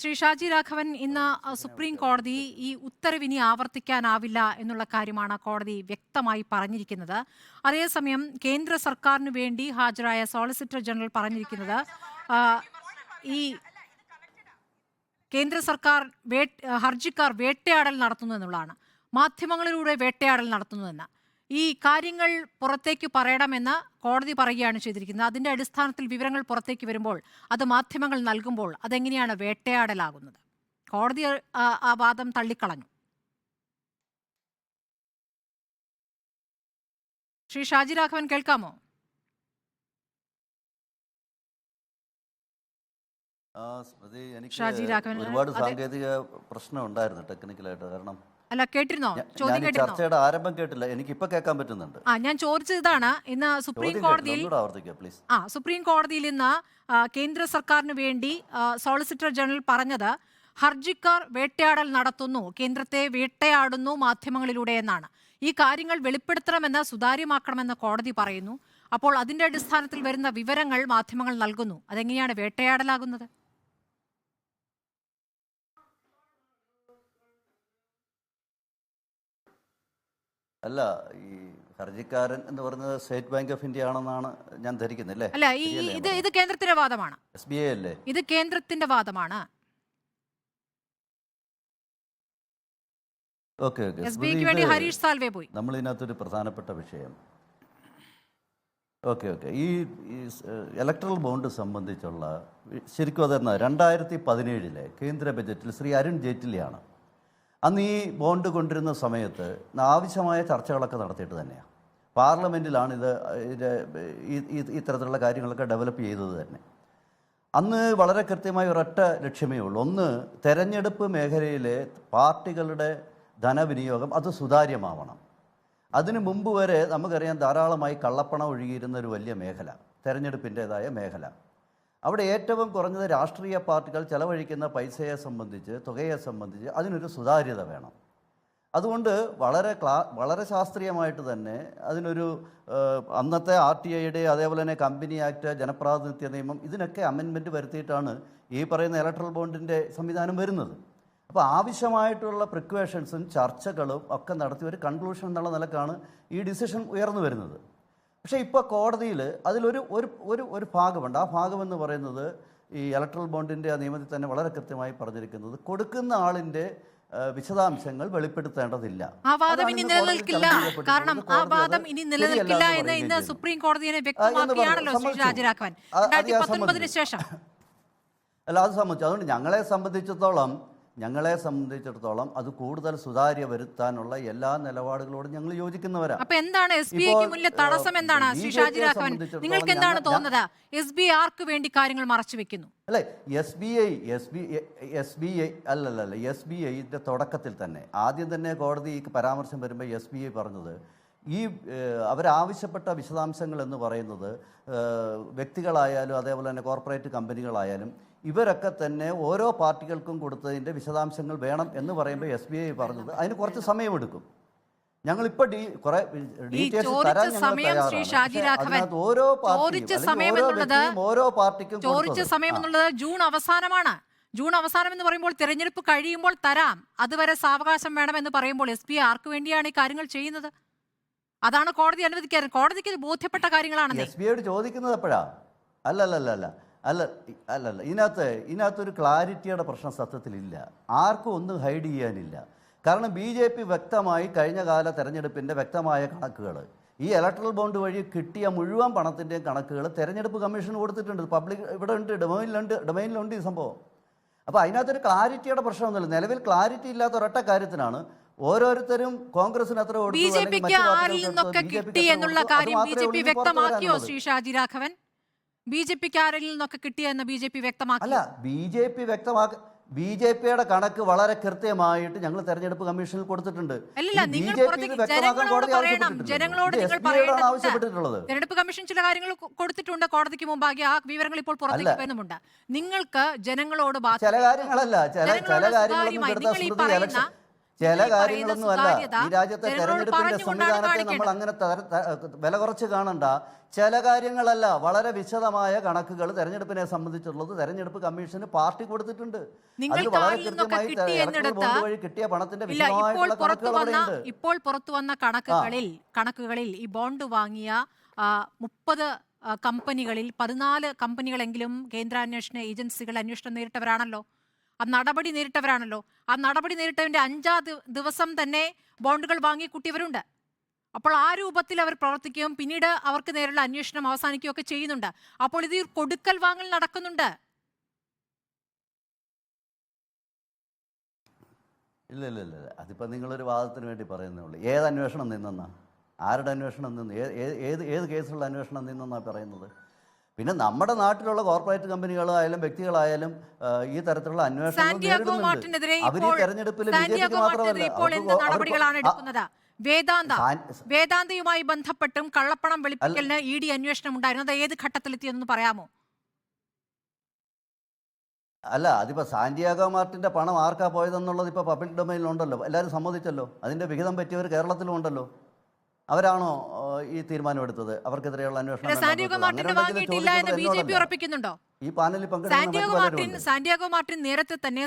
ശ്രീ ഷാജി രാഘവൻ ഇന്ന് സുപ്രീം കോടതി ഈ ഉത്തരവിനി ആവർത്തിക്കാനാവില്ല എന്നുള്ള കാര്യമാണ് കോടതി വ്യക്തമായി പറഞ്ഞിരിക്കുന്നത്. അതേസമയം കേന്ദ്ര സർക്കാരിനു വേണ്ടി ഹാജരായ സോളിസിറ്റർ ജനറൽ പറഞ്ഞിരിക്കുന്നത് ഈ കേന്ദ്ര സർക്കാർ ഹർജിക്കാർ വേട്ടയാടൽ നടത്തുന്നു എന്നുള്ളതാണ്. മാധ്യമങ്ങളിലൂടെ വേട്ടയാടൽ നടത്തുന്നുവെന്ന് ഈ കാര്യങ്ങൾ പുറത്തേക്ക് പറയണമെന്ന് കോടതി പറയുകയാണ് ചെയ്തിരിക്കുന്നത്. അതിന്റെ അടിസ്ഥാനത്തിൽ വിവരങ്ങൾ പുറത്തേക്ക് വരുമ്പോൾ അത് മാധ്യമങ്ങൾ നൽകുമ്പോൾ അതെങ്ങനെയാണ് വേട്ടയാടലാകുന്നത്? കോടതി ആ, വാദം തള്ളിക്കളഞ്ഞു. ശ്രീ ഷാജി രാഘവൻ കേൾക്കാമോ? ഷാജി രാഘവൻ, ഒരുപാട്. സാങ്കേതിക പ്രശ്നം ഉണ്ടായിരുന്നു ടെക്നിക്കലായിട്ട്. കാരണം അല്ല കേട്ടിരുന്നോ? ചോദ്യം ഞാൻ ഈ കേട്ടിരുന്നോ? ചർച്ചയുടെ ആരംഭം കേട്ടില്ല. എനിക്ക് ഇപ്പൊ കേൾക്കാൻ പറ്റുന്നുണ്ട്. ആ ഞാൻ ചോദിച്ചത് ഇതാണ്. ഇന്ന് സുപ്രീം ചോദ്യം കേട്ടില്ല. കോടതിയിൽ ഒന്നുകൂടെ ആവർത്തിക്കുക പ്ലീസ് ആ സുപ്രീം കോടതിയിൽ ഇന്ന് ആ, കേന്ദ്ര സർക്കാരിന് വേണ്ടി ആ, സോളിസിറ്റർ ജനറൽ പറഞ്ഞത് ഹർജിക്കാർ വേട്ടയാടൽ നടത്തുന്നു കേന്ദ്രത്തെ വേട്ടയാടുന്നു മാധ്യമങ്ങളിലൂടെ എന്നാണ്. ഈ കാര്യങ്ങൾ വെളിപ്പെടുത്തണമെന്ന് സുതാര്യമാക്കണമെന്ന് കോടതി പറയുന്നു. അപ്പോൾ അതിന്റെ അടിസ്ഥാനത്തിൽ വരുന്ന വിവരങ്ങൾ മാധ്യമങ്ങൾ നൽകുന്നു. അതെങ്ങനെയാണ് വേട്ടയാടലാകുന്നത്? അല്ല ഈ ഹർജിക്കാരൻ എന്ന് പറയുന്നത് സ്റ്റേറ്റ് ബാങ്ക് ഓഫ് ഇന്ത്യ ആണെന്നാണ് ഞാൻ ധരിക്കുന്നില്ലേ? അല്ല ഈ ഇത് ഇത് കേന്ദ്രത്തിന്റെ വാദമാണ്. എസ് ബി ഐ അല്ലേ? ഇത് കേന്ദ്രത്തിന്റെ വാദമാണ്. Okay okay. എസ് ബി ഐക്ക് വേണ്ടി ഹരീഷ് സാൽവേ പോയി. നമ്മൾ ഇതിനകത്തൊരു പ്രധാനപ്പെട്ട വിഷയം. Okay okay. ഈ ഇലക്ട്രൽ ബോണ്ട് സംബന്ധിച്ചുള്ള ശരിക്കും അതെന്നാ രണ്ടായിരത്തി പതിനേഴിലെ കേന്ദ്ര ബജറ്റിൽ ശ്രീ അരുൺ ജെയ്റ്റ്ലിയാണ് അന്ന് ഈ ബോണ്ട് കൊണ്ടിരുന്ന സമയത്ത് ആവശ്യമായ ചർച്ചകളൊക്കെ നടത്തിയിട്ട് തന്നെയാണ് പാർലമെന്റിലാണ് ഇത് ഇത്തരത്തിലുള്ള കാര്യങ്ങളൊക്കെ ഡെവലപ്പ് ചെയ്തത് തന്നെ. അന്ന് വളരെ കൃത്യമായ ഒരൊറ്റ ലക്ഷ്യമേ ഉള്ളൂ. ഒന്ന് തെരഞ്ഞെടുപ്പ് മേഖലയിലെ പാർട്ടികളുടെ ധനവിനിയോഗം അത് സുതാര്യമാവണം. അതിനു മുമ്പ് വരെ നമുക്കറിയാം ധാരാളമായി കള്ളപ്പണം ഒഴുകിയിരുന്ന ഒരു വലിയ മേഖല തെരഞ്ഞെടുപ്പിന്റേതായ മേഖല. അവിടെ ഏറ്റവും കുറഞ്ഞത് രാഷ്ട്രീയ പാർട്ടികൾ ചെലവഴിക്കുന്ന പൈസയെ സംബന്ധിച്ച് തുകയെ സംബന്ധിച്ച് അതിനൊരു സുതാര്യത വേണം. അതുകൊണ്ട് വളരെ ക്ലാ വളരെ ശാസ്ത്രീയമായിട്ട് തന്നെ അതിനൊരു അന്നത്തെ ആർ ടി ഐയുടെ അതേപോലെ തന്നെ കമ്പനി ആക്ട് ജനപ്രാതിനിധ്യ നിയമം ഇതിനൊക്കെ അമെൻമെന്റ് വരുത്തിയിട്ടാണ് ഈ പറയുന്ന ഇലക്ട്രൽ ബോണ്ടിന്റെ സംവിധാനം വരുന്നത്. അപ്പോൾ ആവശ്യമായിട്ടുള്ള പ്രിക്വേഷൻസും ചർച്ചകളും ഒക്കെ നടത്തി ഒരു കൺക്ലൂഷൻ എന്നുള്ള നിലക്കാണ് ഈ ഡിസിഷൻ ഉയർന്നു വരുന്നത്. പക്ഷേ ഇപ്പോൾ കോടതിയിൽ അതിലൊരു ഒരു ഒരു ഒരു ഭാഗമുണ്ട്. ആ ഭാഗമെന്ന് പറയുന്നത് ഈ ഇലക്ട്രൽ ബോണ്ടിന്റെ ആ നിയമത്തിൽ തന്നെ വളരെ കൃത്യമായി പറഞ്ഞിരിക്കുന്നത് കൊടുക്കുന്ന ആളിന്റെ വിശദാംശങ്ങൾ വെളിപ്പെടുത്തേണ്ടതില്ല. ആ വാദം ഇനി നിലനിൽക്കില്ല. കാരണം ആ വാദം ഇനി നിലനിൽക്കില്ല എന്ന് ഇന്ന് സുപ്രീം കോടതിയെ വ്യക്തമാക്കിയാണല്ലോ ശ്രീ. രാജരാഘവൻ രണ്ടായിരത്തി പത്തൊൻപതിന് ശേഷം. അല്ല അത് സംബന്ധിച്ചു അതുകൊണ്ട് ഞങ്ങളെ സംബന്ധിച്ചിടത്തോളം ഞങ്ങളെ സംബന്ധിച്ചിടത്തോളം അത് കൂടുതൽ സുതാര്യ വരുത്താനുള്ള എല്ലാ നിലപാടുകളോടും ഞങ്ങൾ യോജിക്കുന്നവരാണ് അപ്പൊ എന്താണ് എസ് ബി ഐക്ക് തടസ്സം എന്താണ്? ബി ശ്രീ ഷാജി രാഘവൻ നിങ്ങൾക്ക് എന്താണ് തോന്നുന്നത്? എസ് ബി ആർക്ക് വേണ്ടി കാര്യങ്ങൾ മറച്ചു വെക്കുന്നു? അല്ലേ? S B I S B S B I അല്ലല്ലല്ല എസ് ബി ഐന്റെ തുടക്കത്തിൽ തന്നെ ആദ്യം തന്നെ കോടതി പരാമർശം വരുമ്പോൾ എസ് ബി ഐ പറഞ്ഞത് ഈ അവരാവശ്യപ്പെട്ട വിശദാംശങ്ങൾ എന്ന് പറയുന്നത് വ്യക്തികളായാലും അതേപോലെ തന്നെ കോർപ്പറേറ്റ് കമ്പനികളായാലും ഇവരൊക്കെ തന്നെ ഓരോ പാർട്ടികൾക്കും കൊടുത്തതിന്റെ വിശദാംശങ്ങൾ വേണം എന്ന് പറയുമ്പോൾ എസ് ബി ഐ പറഞ്ഞത്. അതിന് കുറച്ച് സമയമെടുക്കും. ഞങ്ങളിപ്പോ കുറെ ഡീറ്റെയിൽസ് തരാൻ ഞങ്ങൾ ഓരോ പാർട്ടിയും ഓരോ പാർട്ടിക്കും ചോദിച്ച സമയം എന്നുള്ളത് ജൂൺ അവസാനമാണ്. ജൂൺ അവസാനം എന്ന് പറയുമ്പോൾ തിരഞ്ഞെടുപ്പ് കഴിയുമ്പോൾ തരാം. അതുവരെ സാവകാശം എന്ന് പറയുമ്പോൾ എസ് പി ആർക്ക് വേണ്ടിയാണ് ഈ കാര്യങ്ങൾ ചെയ്യുന്നത്? അതാണ് കോടതി അനുവദിക്കാറ്. കോടതിക്ക് ബോധ്യപ്പെട്ട കാര്യങ്ങളാണ് എസ് ബി ഐ ചോദിക്കുന്നത് എപ്പോഴാ? അല്ല അല്ല അല്ല ഇ- അല്ലല്ല. ഇതിനകത്ത് ഇതിനകത്തൊരു ക്ലാരിറ്റിയുടെ പ്രശ്നം സത്യത്തിലില്ല. ആർക്കും ഒന്നും ഹൈഡ് ചെയ്യാനില്ല. കാരണം ബി ജെ പി വ്യക്തമായി കഴിഞ്ഞ കാല തെരഞ്ഞെടുപ്പിന്റെ വ്യക്തമായ കണക്കുകൾ ഈ ഇലക്ട്രൽ ബോണ്ട് വഴി കിട്ടിയ മുഴുവൻ പണത്തിന്റെയും കണക്കുകൾ തെരഞ്ഞെടുപ്പ് കമ്മീഷൻ കൊടുത്തിട്ടുണ്ട്. പബ്ലിക് ഇവിടെ ഉണ്ട് ഡൊമൈനിലുണ്ട് ഡൊമൈനിലുണ്ട് ഈ സംഭവം. അപ്പോൾ അതിനകത്തൊരു ക്ലാരിറ്റിയുടെ പ്രശ്നമൊന്നുമില്ല. നിലവിൽ ക്ലാരിറ്റി ഇല്ലാത്ത ഒരൊറ്റ കാര്യത്തിനാണ് ഓരോരുത്തരും കോൺഗ്രസിന് അത്ര ബി ജെ പിക്ക് ആരിൽ നിന്നൊക്കെ കിട്ടി എന്നുള്ള കാര്യം ബി ജെ പി വ്യക്തമാക്കിയോ ശ്രീ ഷാജി രാഘവൻ? ബി ജെ പിക്ക് ആരിൽ നിന്നൊക്കെ കിട്ടിയെന്ന് ബി ജെ പി വ്യക്തമാക്കി. അല്ല ബി ജെ പി വ്യക്തമാക്ക ബി ജെ പിയുടെ കണക്ക് വളരെ കൃത്യമായിട്ട് ഞങ്ങൾ തെരഞ്ഞെടുപ്പ് കമ്മീഷനിൽ കൊടുത്തിട്ടുണ്ട്. തെരഞ്ഞെടുപ്പ് കമ്മീഷൻ ചില കാര്യങ്ങൾ കൊടുത്തിട്ടുണ്ട്. കോടതിക്ക് മുമ്പാകെ ആ വിവരങ്ങൾ ഇപ്പോൾ പുറത്തേക്ക്. നിങ്ങൾക്ക് ജനങ്ങളോട് ചില കാര്യങ്ങളല്ല. ചില ചില ജനങ്ങളോട് ചില കാര്യങ്ങളൊന്നും അല്ല. ഈ രാജ്യത്തെ തെരഞ്ഞെടുപ്പിന്റെ സംവിധാനത്തെ നമ്മൾ അങ്ങനെ വില കുറച്ച് കാണണ്ട. ചില കാര്യങ്ങളല്ല വളരെ വിശദമായ കണക്കുകൾ തെരഞ്ഞെടുപ്പിനെ സംബന്ധിച്ചുള്ളത് തെരഞ്ഞെടുപ്പ് കമ്മീഷന് പാർട്ടി കൊടുത്തിട്ടുണ്ട്. അത് വളരെ കൃത്യമായി ബോണ്ട് വഴി കിട്ടിയ പണത്തിന്റെ വിശദമായിട്ടുള്ള കണക്കുകൾ ഇപ്പോൾ പുറത്തു വന്ന കണക്കുകളിൽ കണക്കുകളിൽ ഈ ബോണ്ട് വാങ്ങിയ മുപ്പത് കമ്പനികളിൽ പതിനാല് കമ്പനികളെങ്കിലും കേന്ദ്രാന്വേഷണ ഏജൻസികൾ അന്വേഷണം നേരിട്ടവരാണല്ലോ. ആ നടപടി നേരിട്ടവരാണല്ലോ. ആ നടപടി നേരിട്ടവന്റെ അഞ്ചാം ദിവസം തന്നെ ബോണ്ടുകൾ വാങ്ങി കൂട്ടിയവരുണ്ട്. അപ്പോൾ ആ രൂപത്തിൽ അവർ പ്രവർത്തിക്കുകയും പിന്നീട് അവർക്ക് നേരെയുള്ള അന്വേഷണം അവസാനിക്കുകയും ഒക്കെ ചെയ്യുന്നുണ്ട്. അപ്പോൾ ഇത് കൊടുക്കൽ വാങ്ങൽ നടക്കുന്നുണ്ട്. ഇല്ല ഇല്ല ഇല്ല അതിപ്പോൾ അതിപ്പോ നിങ്ങളൊരു വാദത്തിന് വേണ്ടി പറയുന്നേ ഉള്ളൂ. ഏത് അന്വേഷണം നിന്നെന്നാ? ആരുടെ അന്വേഷണം നിന്ന്? ഏത് ഏത് കേസിലുള്ള അന്വേഷണം നിന്നെന്നാ പറയുന്നത്? പിന്നെ നമ്മുടെ നാട്ടിലുള്ള കോർപ്പറേറ്റ് കമ്പനികളായാലും വ്യക്തികളായാലും ഈ തരത്തിലുള്ള അന്വേഷണം ഇപ്പോൾ തെരഞ്ഞെടുപ്പിൽ മാത്രമല്ല ഇപ്പോൾ വേദാന്ത. വേദാന്തയുമായി ബന്ധപ്പെട്ടും കള്ളപ്പണം വെളുപ്പിക്കലിന് ഇ ഡി അന്വേഷണം ഉണ്ടായിരുന്നു. അത് ഏത് ഘട്ടത്തിലെത്തിയെന്ന് പറയാമോ? അല്ല അതിപ്പോ സാന്റിയാഗോ മാർട്ടിന്റെ പണം ആർക്കാ പോയതെന്നുള്ളത് ഇപ്പൊ പബ്ലിക് ഡൊമൈനിലുണ്ടല്ലോ. എല്ലാവരും സമ്മതിച്ചല്ലോ. അതിന്റെ വിഹിതം പറ്റിയവർ കേരളത്തിലും ഉണ്ടല്ലോ. അവരാണോ ഈ ഈ തീരുമാനമെടുത്തത്? അവർക്കെതിരെയുള്ള അന്വേഷണം ഈ പാനലിൽ സാന്റിയാഗോ മാർട്ടിൻ നേരത്തെ തന്നെ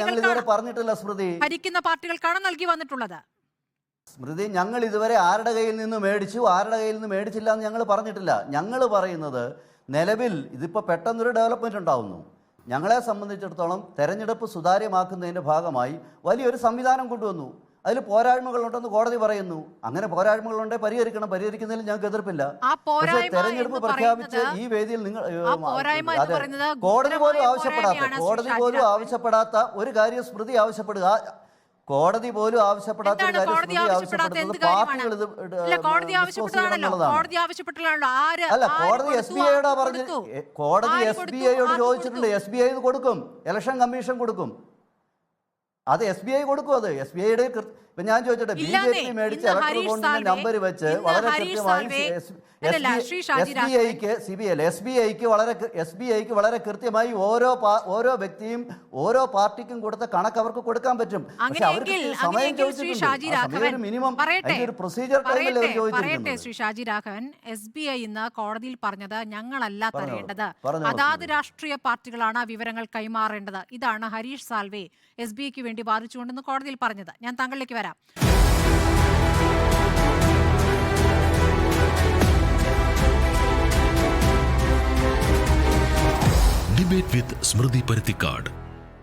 ഞങ്ങൾ ഇതുവരെ പറഞ്ഞിട്ടില്ല സ്മൃതി ഭരിക്കുന്ന പാർട്ടികൾക്കാണ് നൽകി വന്നിട്ടുള്ളത്? സ്മൃതി ഞങ്ങൾ ഇതുവരെ ആരുടെ കയ്യിൽ നിന്ന് മേടിച്ചു ആരുടെ കയ്യിൽ നിന്ന് മേടിച്ചില്ല എന്ന് ഞങ്ങൾ പറഞ്ഞിട്ടില്ല. ഞങ്ങൾ പറയുന്നത് നിലവിൽ ഇതിപ്പോ പെട്ടെന്നൊരു ഡെവലപ്മെന്റ് ഉണ്ടാവുന്നു. ഞങ്ങളെ സംബന്ധിച്ചിടത്തോളം തെരഞ്ഞെടുപ്പ് സുതാര്യമാക്കുന്നതിന്റെ ഭാഗമായി വലിയൊരു സംവിധാനം കൊണ്ടുവന്നു. അതിൽ പോരായ്മകളുണ്ടെന്ന് കോടതി പറയുന്നു. അങ്ങനെ പോരായ്മകളുണ്ട് പരിഹരിക്കണം. പരിഹരിക്കുന്നതിൽ ഞങ്ങൾക്ക് എതിർപ്പില്ല. പക്ഷേ തെരഞ്ഞെടുപ്പ് പ്രഖ്യാപിച്ച് ഈ വേദിയിൽ നിങ്ങൾ കോടതി പോലും ആവശ്യപ്പെടാത്ത കോടതി പോലും. ആവശ്യപ്പെടാത്ത ഒരു കാര്യം സ്മൃതി ആവശ്യപ്പെടുക. കോടതി പോലും ആവശ്യപ്പെടാത്ത ഒരു കാര്യം സ്മൃതി ആവശ്യപ്പെടുന്നത് പാർട്ടികൾ ഇത് അല്ല കോടതി എസ് ബി ഐയോടാ പറഞ്ഞത് പറഞ്ഞു കോടതി എസ് ബി ഐയോട് ചോദിച്ചിട്ടുണ്ട്? എസ് ബി ഐ കൊടുക്കും. ഇലക്ഷൻ കമ്മീഷൻ കൊടുക്കും. അത് എസ് ബി ഐ കൊടുക്കും അത്. എസ് ബി ഐയുടെ ഇപ്പൊ ഞാൻ ചോദിച്ചോട്ടെ ബി ജെ. പി മേടിച്ച ഇന്ന് ഇലക്ട്രൽ ബോണ്ടിന്റെ നമ്പർ വെച്ച് വളരെ കൃത്യമായി എസ് ബി ഐക്ക് C B I S B ഐക്ക് വളരെ എസ് ബി ഐക്ക് വളരെ കൃത്യമായി ഓരോ ഓരോ വ്യക്തിയും ഓരോ പാർട്ടിക്കും കൊടുത്ത കണക്ക് അവർക്ക് കൊടുക്കാൻ പറ്റും. പക്ഷെ അവർക്ക് സമയം ചോദിച്ചിട്ടുണ്ട്. മിനിമം ഒരു പ്രൊസീജിയർ ടൈമിൽ അവർ പറയട്ടെ Shri Shaji Raghavan. S B I ഇന്ന് കോടതിയിൽ പറഞ്ഞത് ഞങ്ങളല്ല തരേണ്ടത്. അതാത്. രാഷ്ട്രീയ പാർട്ടികളാണ് ആ വിവരങ്ങൾ കൈമാറേണ്ടത്. ഇതാണ് ഹരീഷ് സാൽവെ എസ് ബി ഐക്ക് വേണ്ടി വാദിച്ചുകൊണ്ടെന്ന് കോടതിയിൽ പറഞ്ഞത്. ഞാൻ താങ്കളിലേക്ക് വരാം. ഡിബേറ്റ് വിത്ത് സ്മൃതി പരുത്തിക്കാട്